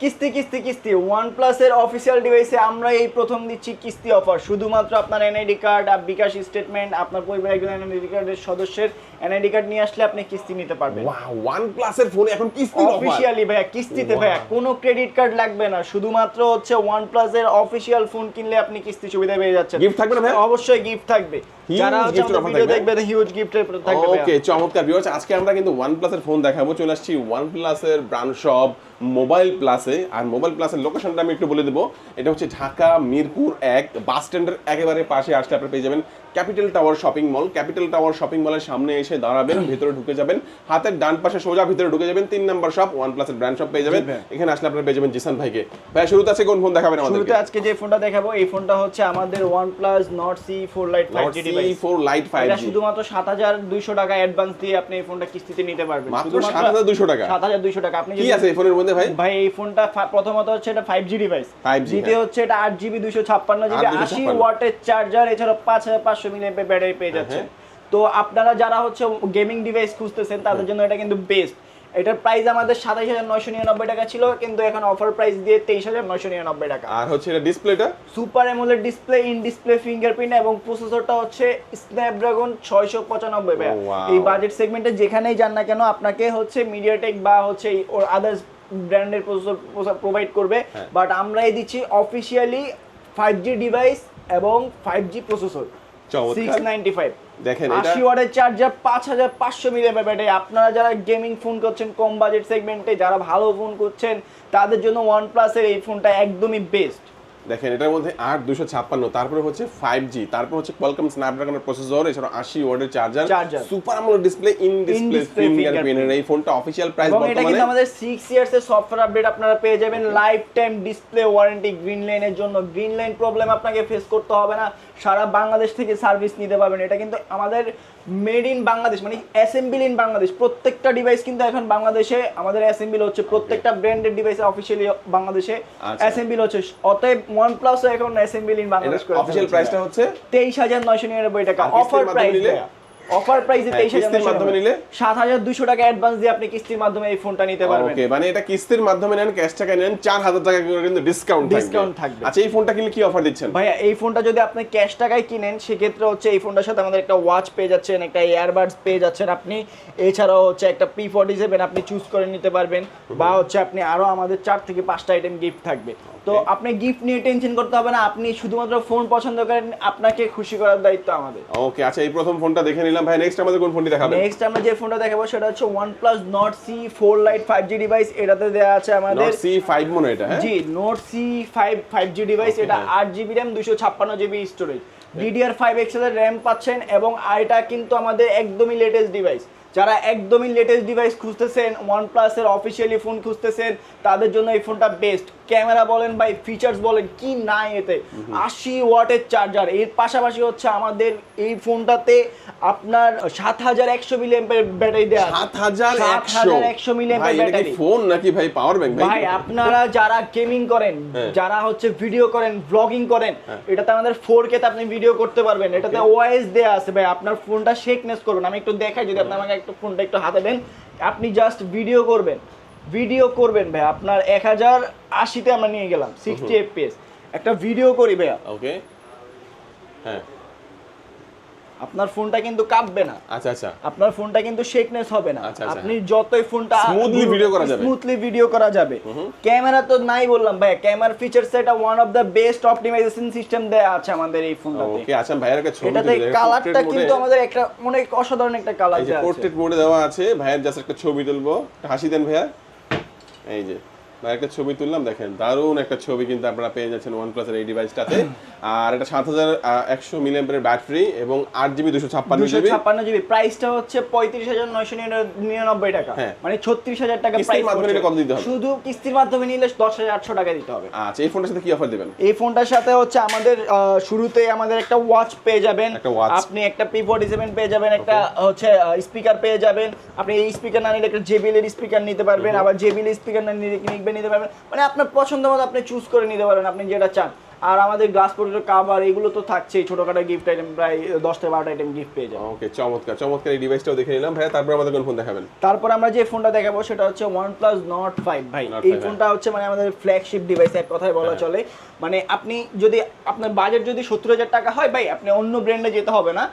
কিস্তি কিস্তি কিস্তি। ওয়ান প্লাসের অফিসিয়াল ডিভাইসে আমরা এই প্রথম দিচ্ছি কিস্তি অফার শুধুমাত্র আপনার এনআইডি কার্ড আর বিকাশ স্টেটমেন্ট আপনার পরিবারের একজন এনআইডি কার্ডের সদস্যের এনআইডি কার্ড নিয়ে আসলে আপনি কিস্তি নিতে পারবেন। ওয়ান প্লাসের ফোনে এখন কিস্তি অফিসিয়ালি ভাইয়া কিস্তিতে ভাইয়া কোনো ক্রেডিট কার্ড লাগবে না। শুধুমাত্র হচ্ছে ওয়ান প্লাসের অফিসিয়াল ফোন কিনলে আপনি কিস্তি সুবিধা পেয়ে যাচ্ছেন। Gift থাকবে না ভাইয়া? অবশ্যই গিফট থাকবে। যারা ভিডিও থাকবে? দেখবে হিউজ গিফটের থাকবে ওকে চমৎকার ভিউয়ার্স আজকে আমরা কিন্তু ওয়ান প্লাসের ফোন দেখাবো। চলে আসছি ওয়ান প্লাসের ব্রান্ড শপ মোবাইল প্লাসে, আর মোবাইল প্লাসের লোকেশনটা আমি একটু বলে দেবো। এটা হচ্ছে ঢাকা মিরপুর এক, বাস স্ট্যান্ডের একেবারে পাশে আসলে আপনি পেয়ে যাবেন Capital Tower shopping mall. Capital Tower shopping মলের সামনে এসে দাঁড়াবেন ভিতরে ঢুকে যাবেন। হাতের ডান পাশে সোজা ভিতরে ঢুকে যাবেন তিন নাম্বার শপ ওয়ান প্লাসের ব্র্যান্ড শপ পেয়ে যাবেন। এখানে আসলে আপনারা পেয়ে যাবেন জিসান ভাইকে। ভাই শুরুতে আছে কোন ফোন দেখাবেন আমাদের শুরুতে আজকে যে ফোনটা দেখাবো এই ফোনটা হচ্ছে আমাদের OnePlus Nord C four lite five G device four lite five এটা শুধুমাত্র সাত হাজার দুইশো টাকা অ্যাডভান্স দিয়ে আপনি এই ফোনটা কিস্তিতে নিতে পারবেন। মাত্র 7,200 টাকা? সাত হাজার দুইশো টাকা। আপনি কি আছে এই ফোনের মধ্যে ভাই? ভাই এই ফোনটা প্রথমত হচ্ছে এটা ফাইভ জি ডিভাইস 5G, দ্বিতীয় হ্যাঁ। হচ্ছে এটা আট জিবি দুইশো ছাপ্পান্ন জিবি আশি ওয়াটের চার্জার এছাড়া পাঁচ হাজার পাঁচশো মিলি ব্যাটারি পেয়ে যাচ্ছে তো আপনারা যারা হচ্ছে গেমিং ডিভাইস খুঁজতেছেন তাদের জন্য এটা কিন্তু বেস্ট এটার প্রাইস আমাদের সাতাইশ হাজার নয়শো নিরানব্বই টাকা ছিল কিন্তু এখন অফার প্রাইস দিয়ে তেইশ হাজার নয়শো নিরানব্বই টাকা। আর হচ্ছে এটা ডিসপ্লেটা super AMOLED display in display fingerprint এবং প্রসেসরটা হচ্ছে স্ন্যাপড্রাগন ছয়শো পঁচানব্বই এই বাজেট সেগমেন্টে যেখানেই যান না কেন আপনাকে হচ্ছে মিডিয়াটেক বা হচ্ছে ওর আদার্স ব্র্যান্ডের প্রসেসর প্রোভাইড করবে। হ্যাঁ। বাট আমরা এই দিচ্ছি অফিসিয়ালি ফাইভ জি ডিভাইস এবং ফাইভ জি প্রসেসর চমৎকার। সিক্স নাইনটি ফাইভ দেখেন এটা আশি ওয়াটের চার্জার পাঁচ হাজার পাঁচশো মিলি ব্যাটারি আপনারা যারা গেমিং ফোন করছেন কম বাজেট সেগমেন্টে যারা ভালো ফোন করছেন তাদের জন্য ওয়ান প্লাস এর এই ফোনটা একদমই বেস্ট দেখেন এটার মধ্যে আট দুশো ছাপ্পান্ন তারপরে হচ্ছে ফাইভ জি তারপর হচ্ছে কোয়ালকম স্ন্যাপড্রাগনের প্রসেসর এছাড়া আশি ওয়ার্ডের charger. Super AMOLED display in display ফিঙ্গারপ্রিন্টের এই ফোনটা অফিসিয়াল প্রাইস এবং এটা কিন্তু আমাদের সিক্স ইয়ার্স এর সফটওয়্যার আপডেট আপনারা পেয়ে যাবেন lifetime display warranty green লাইনের জন্য। গ্রিন লাইন প্রবলেম আপনাকে ফেস করতে হবে না সারা বাংলাদেশ থেকে সার্ভিস নিতে পারবেন। এটা কিন্তু আমাদের মেড ইন বাংলাদেশ মানে অ্যাসেম্বল ইন বাংলাদেশ। প্রত্যেকটা ডিভাইস কিন্তু এখন বাংলাদেশে আমাদের অ্যাসেম্বল হচ্ছে। প্রত্যেকটা ব্র্যান্ডেড ডিভাইস অফিসিয়ালি বাংলাদেশে আচ্ছা। অ্যাসেম্বল হচ্ছে। অতএব প্লাস এখন অ্যাসেম্বলি ইন বাংলাদেশ করে অফিশিয়াল প্রাইসটা হচ্ছে? তেইশ হাজার নয়শো নিরানব্বই টাকা। অফার প্রাইস নিলে? অফার প্রাইসে হ্যাঁ, তেইশ হাজার কিস্তির মাধ্যমে নিলে? সাত হাজার দুশো টাকা অ্যাডভান্স দিয়ে আপনি কিস্তির মাধ্যমে এই ফোনটা নিতে পারবেন। ওকে মানে এটা কিস্তির মাধ্যমে নেন ক্যাশ টাকা নেন চার হাজার টাকা করে কিন্তু ডিসকাউন্ট Discount থাকবে। আচ্ছা এই ফোনটা কিনলে কি অফার দিচ্ছেন? ভাইয়া এই ফোনটা যদি আপনি ক্যাশ টাকায় কিনেন সেক্ষেত্রে হচ্ছে এই ফোনটার সাথে আমাদের একটা ওয়াচ পেয়ে যাচ্ছেন একটা ইয়ারবাডস পেয়ে যাচ্ছেন আপনি। এছাড়াও হচ্ছে একটা পি ফর্টি সেভেন আপনি চুজ করে নিতে পারবেন বা হচ্ছে আপনি আরও আমাদের চার থেকে পাঁচটা আইটেম গিফট থাকবে। তো আপনি গিফট নিয়ে টেনশন করতে হবে না আপনি শুধুমাত্র ফোন পছন্দ করেন আপনাকে খুশি করার দায়িত্ব আমাদের। ওকে আচ্ছা এই প্রথম ফোনটা দেখে নিলাম। ভাই নেক্সট আমাদের কোন ফোনটি দেখাবেন? নেক্সট আমরা যে ফোনটা দেখাবো সেটা হচ্ছে OnePlus Nord C four lite five G device এটাতে দেয়া আছে আমাদের Nord সি ফাইভ মনে এটা হ্যাঁ? G Nord five five G device এটা হ্যাঁ। আট জিবি র্যাম দুশো ছাপ্পান্ন জিবি স্টোরেজ ডিডিআর ফাইভ এক্সেলের র্যাম পাচ্ছেন এবং এটা কিন্তু আমাদের একদমই লেটেস্ট ডিভাইস যারা একদমই লেটেস্ট ডিভাইস খুঁজতেছেন ওয়ান প্লাসের অফিসিয়ালি ফোন খুঁজতেছেন তাদের জন্য এই ফোনটা বেস্ট ক্যামেরা বলেন বা ফিচার্স বলেন কি নাই এতে। আশি ওয়াটের চার্জার এর পাশাপাশি হচ্ছে আমাদের এই ফোনটাতে আপনার সাত হাজার একশো মিলি ব্যাটারি দেওয়া সাত হাজার একশো? মিলি কি ব্যাটারি ফোন নাকি ভাই পাওয়ার ব্যাংক ভাই? আপনারা যারা গেমিং করেন হ্যাঁ। যারা হচ্ছে ভিডিও করেন ব্লগিং করেন হ্যাঁ। এটাতে আমাদের ফোর কে আপনি ভিডিও করতে পারবেন। এটাতে ওয়াইস দেওয়া আছে। ভাই আপনার ফোনটা শেকনেস করবেন আমি একটু দেখাই যদি আপনি আমাকে একটু ফোনটা একটু হাতে দেন। আপনি জাস্ট ভিডিও করবেন। ভিডিও করবেন ভাই আপনার এক হাজার আশিতে আমরা নিয়ে গেলাম সিক্সটি এফপিএস একটা ভিডিও করি ভাইয়া। ওকে হ্যাঁ। আপনার ফোনটা কিন্তু কাঁপবে না। আচ্ছা আচ্ছা। আপনার ফোনটা কিন্তু শেকনেস হবে না। আচ্ছা, আচ্ছা। আপনি যতই ফোনটা Smoothly video করা যাবে। স্মুথলি ভিডিও করা যাবে। ক্যামেরা তো নাই বললাম ভাই। ক্যামেরা ফিচারস এটা one of the best optimisation system দেয়া আছে আমাদের এই ফোনটাতে। ওকে আচ্ছা ভাইয়ের একটা ছবি এটাতে কালারটা কিন্তু আমাদের একটা অনেক অসাধারণ একটা কালার এই যে দেয়া আছে। পোর্ট্রেট মোডে দেওয়া আছে। ভাইয়ের জাস্ট একটা ছবি তুলবো। হাসি দেন ভাইয়া। এই যে। ভাই একটা ছবি তুললাম দেখেন দারুণ একটা ছবি কিন্তু আপনারা পেয়ে যাচ্ছেন ওয়ান প্লাসের এই ডিভাইসটাতে আর এটা সাত হাজার একশো মিলিয়ামের ব্যাটারি এবং আট জিবি দুশো ছাপ্পান্ন জিবি ছাপ্পান্ন জিবি প্রাইসটা হচ্ছে পঁয়ত্রিশ হাজার নয়শো নিরানব্বই টাকা। হ্যাঁ। মানে ছত্রিশ হাজার টাকা কিস্তির প্রাইস মাধ্যমে নিলে কত দিতে হবে? শুধু কিস্তির মাধ্যমে নিলে দশ হাজার আটশো টাকা দিতে হবে। আচ্ছা এই ফোনটার সাথে কি অফার দেবেন? এই ফোনটার সাথে হচ্ছে আমাদের শুরুতে আমাদের একটা ওয়াচ পেয়ে যাবেন। আপনি একটা পি ফোর্টি সেভেন পেয়ে যাবেন একটা হচ্ছে স্পিকার পেয়ে যাবেন। আপনি এই স্পিকার না নিলে একটা জেবিএল এর স্পিকার নিতে পারবেন আবার জেবিএল স্পিকার না নিলে নিতে নিতে পারবেন। মানে আপনার পছন্দ মতো আপনি চুজ করে নিতে পারবেন আপনি যেটা চান। আর আমাদের গ্লাস প্রোটেক্টর কাভার এগুলো তো থাকছেই ছোটখাটো গিফট আইটেম প্রায় দশ থেকে বারোটা আইটেম গিফট পেয়ে যাবে ওকে চমৎকার চমৎকার এই ডিভাইসটাও দেখে নিলাম। ভাইয়া তারপর আমাদের কোন ফোন দেখাবেন? তারপর আমরা যে ফোনটা দেখাবো সেটা হচ্ছে OnePlus Nord 5 ভাই। এই ফোনটা হচ্ছে মানে আমাদের ফ্ল্যাগশিপ ডিভাইস এক কথায় বলা হ্যাঁ। চলে। মানে আপনি যদি আপনার বাজেট যদি সত্তর হাজার টাকা হয় ভাই আপনি অন্য ব্র্যান্ডে যেতে হবে না।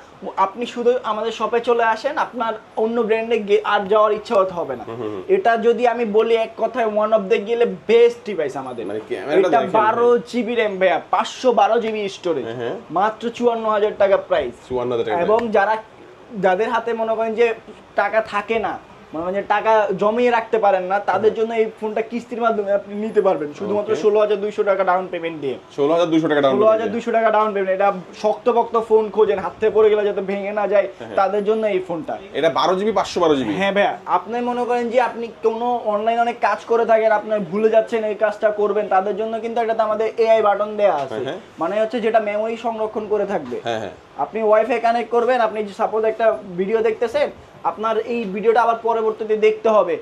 আপনি শুধু আমাদের শপে চলে আসেন আপনার অন্য ব্র্যান্ডে আর যাওয়ার ইচ্ছা হতে হবে না। এটা যদি আমি বলি এক কথায় ওয়ান অফ দ্য গেলে বেস্ট ডিভাইস আমাদের। মানে এটা বারো জিবি র্যাম ভাইয়া পাঁচশো বারো জিবি স্টোরেজ হ্যাঁ, হ্যাঁ। মাত্র চুয়ান্ন হাজার টাকা প্রাইস চুয়ান্ন এবং যারা যাদের হাতে মনে করেন যে টাকা থাকে না মনে যে টাকা জমিয়ে রাখতে পারেন না তাদের জন্য এই ফোনটা কিস্তির মাধ্যমে আপনি নিতে পারবেন। শুধুমাত্র. ষোলো হাজার দুইশো টাকা ডাউন পেমেন্ট দিয়ে। ষোলো হাজার দুশো টাকা ডাউন ষোলো হাজার দুইশো টাকা ডাউন পেমেন্ট এটা শক্ত পক্ত ফোন খোঁজেন হাত থেকে পড়ে গেলে যাতে ভেঙে না যায় হ্যাঁ। তাদের জন্য এই ফোনটা এটা বারো জিবি পাঁচশো বারো জিবি হ্যাঁ ভাইয়া আপনি মনে করেন যে আপনি কোনো অনলাইন অনেক কাজ করে থাকেন আপনার ভুলে যাচ্ছেন এই কাজটা করবেন তাদের জন্য কিন্তু এটাতে আমাদের এআই বাটন দেওয়া আছে। হ্যাঁ, হ্যাঁ। মানে হচ্ছে যেটা মেমোরি সংরক্ষণ করে থাকবে। হ্যাঁ হ্যাঁ। আপনি ওয়াইফাই কানেক্ট করবেন আপনি সাপোজ একটা ভিডিও দেখতেছেন আপনার এই ভিডিওটা আবার পরবর্তীতে দেখতে হবে।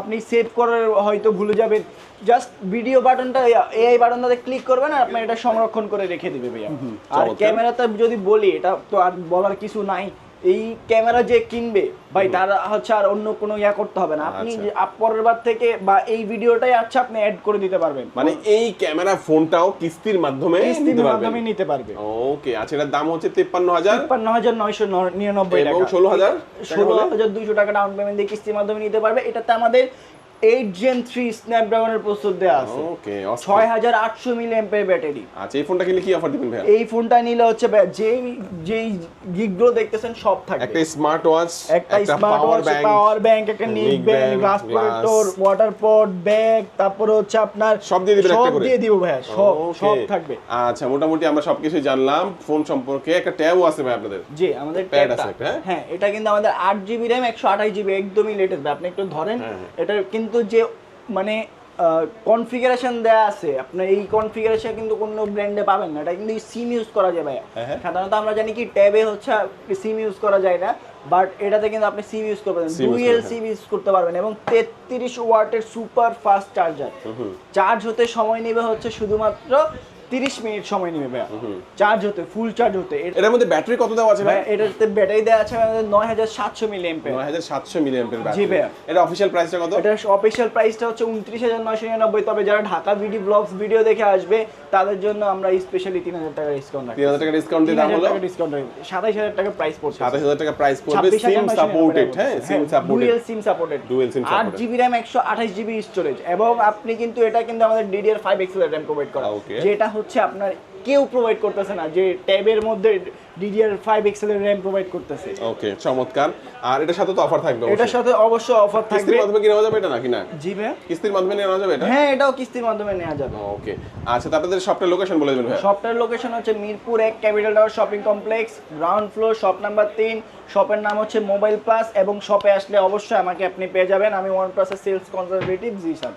আপনি সেভ করে হয়তো ভুলে যাবেন। জাস্ট ভিডিও বাটনটা এআই বাটনটাতে ক্লিক করবেন আর আপনার এটা সংরক্ষণ করে রেখে দেবে ভাইয়া। আর ক্যামেরাটা যদি বলি এটা তো আর বলার কিছু নাই। এই ক্যামেরা যে কিনবে ভাই তার হচ্ছে আর অন্য কোনো ইয়া করতে হবে না। আপনি আচ্ছা। পরের বার থেকে বা এই ভিডিওটাই আচ্ছা আপনি অ্যাড করে দিতে পারবেন। মানে এই ক্যামেরা ফোনটাও কিস্তির মাধ্যমে কিস্তির মাধ্যমে নিতে পারবে। ওকে আচ্ছা এটার দাম হচ্ছে তিপ্পান্ন হাজার। তিপ্পান্ন হাজার নয়শো নিরানব্বই এবং টাকা। 16,000 ষোলো হাজার দুইশো টাকা ডাউন পেমেন্ট দিয়ে কিস্তির মাধ্যমে নিতে পারবে। এটাতে আমাদের এইট জেন থ্রি স্ন্যাপড্রাগনের প্রস্তুত দেওয়া আছে। ওকে ছয় হাজার আটশো মিলি এম্পের ব্যাটারি আচ্ছা এই ফোনটা কিনলে কি অফার দিবেন ভাইয়া? এই ফোনটা নিলে হচ্ছে ভাই যেই যেই গিগগুলো দেখতেছেন সব একটা স্মার্ট ওয়াচ একটা স্মার্ট ওয়াচ পাওয়ার ব্যাংক একটা নিক bank glass protector water pot bag তারপরে হচ্ছে আপনার সব দিয়ে দিবেন একটা সব দিয়ে দিব ভাই সব সব থাকবে। আচ্ছা মোটামুটি আমরা সবকিছু জানলাম ফোন সম্পর্কে একটা ট্যাবও আছে ভাই আপনাদের। জি আমাদের আছে হ্যাঁ? হ্যাঁ এটা কিন্তু আমাদের আট জিবি র্যাম একশো আঠাশ জিবি একদমই লেটেস্ট আপনি একটু ধরেন হ্যাঁ, হ্যাঁ। এটা কিন্তু যে মানে কনফিগারেশন দেয়া আছে আপনার এই কনফিগারেশন কিন্তু কোনো ব্র্যান্ডে পাবেন না। এটা কিন্তু সিম ইউজ করা যাবে হ্যাঁ, হ্যাঁ। সাধারণত আমরা জানি কি ট্যাবে হচ্ছে সিম ইউজ করা যায় না বাট এটাতে কিন্তু আপনি সিম ইউজ করতে পারবেন। ডুয়েল সিম ইউজ করতে পারবেন। এবং তেত্রিশ ওয়াটের সুপার ফাস্ট চার্জার চার্জ হতে সময় নেবে হচ্ছে শুধুমাত্র তিরিশ মিনিট সময় নেবে ভাইয়া। চার্জ হতে ফুল চার্জ হতে। এ- এটার মধ্যে ব্যাটারি কত দেওয়া আছে ভাই? ভাই এটাতে ব্যাটারি দেওয়া আছে আমাদের নয় হাজার সাতশো মিলি এম্পের নয় হাজার সাতশো মিলি এম্পের জি ব্যাটারি। ভাইয়া। এটা অফিসিয়াল প্রাইসটা কত? এটার অফিসিয়াল প্রাইসটা হচ্ছে উনত্রিশ হাজার নয়শো নিরানব্বই। তবে যারা ঢাকা ভিডি ব্লগস ভিডিও দেখে আসবে তাদের জন্য আমরা স্পেশালি তিন হাজার টাকা ডিসকাউন্ট রাখি তিন হাজার টাকা ডিসকাউন্ট তিন দিয়ে দাম হাজার হলো টাকা ডিসকাউন্ট রাখি সাতাইশ হাজার টাকা প্রাইস পড়ছে। সাতাশ হাজার টাকা প্রাইস পড়বে। সিম সাপোর্টেড হ্যাঁ SIM supported dual SIM supported Dual SIM আট supported। জিবি র্যাম একশো আঠাশ জিবি স্টোরেজ এবং আপনি কিন্তু এটা কিন্তু আমাদের DDR five excel RAM provide করা. যেটা হচ্ছে আপনার কেউ প্রোভাইড করতেছে না যে ট্যাবের মধ্যে DDR five excel RAM provide করতেছে। ওকে চমৎকার। আর এটার সাথে তো অফার থাকবে এটার। সাথে অবশ্যই অফার থাকবে। কিস্তির মাধ্যমে কিনা যাবে এটা নাকি না? জি ভাইয়া। কিস্তির মাধ্যমে নেওয়া যাবে এটা? হ্যাঁ এটাও কিস্তির মাধ্যমে নেওয়া যাবে। ওকে আচ্ছা তারপরে শপটার লোকেশন বলে দেবেন ভাই শপটার লোকেশন হচ্ছে মিরপুর এক capital tower shopping complex ground floor shop number তিন। শপের নাম হচ্ছে মোবাইল প্লাস এবং শপে আসলে অবশ্যই আমাকে আপনি পেয়ে যাবেন। আমি ওয়ান প্লাসের সেলস কনজারভেটিভ জিসান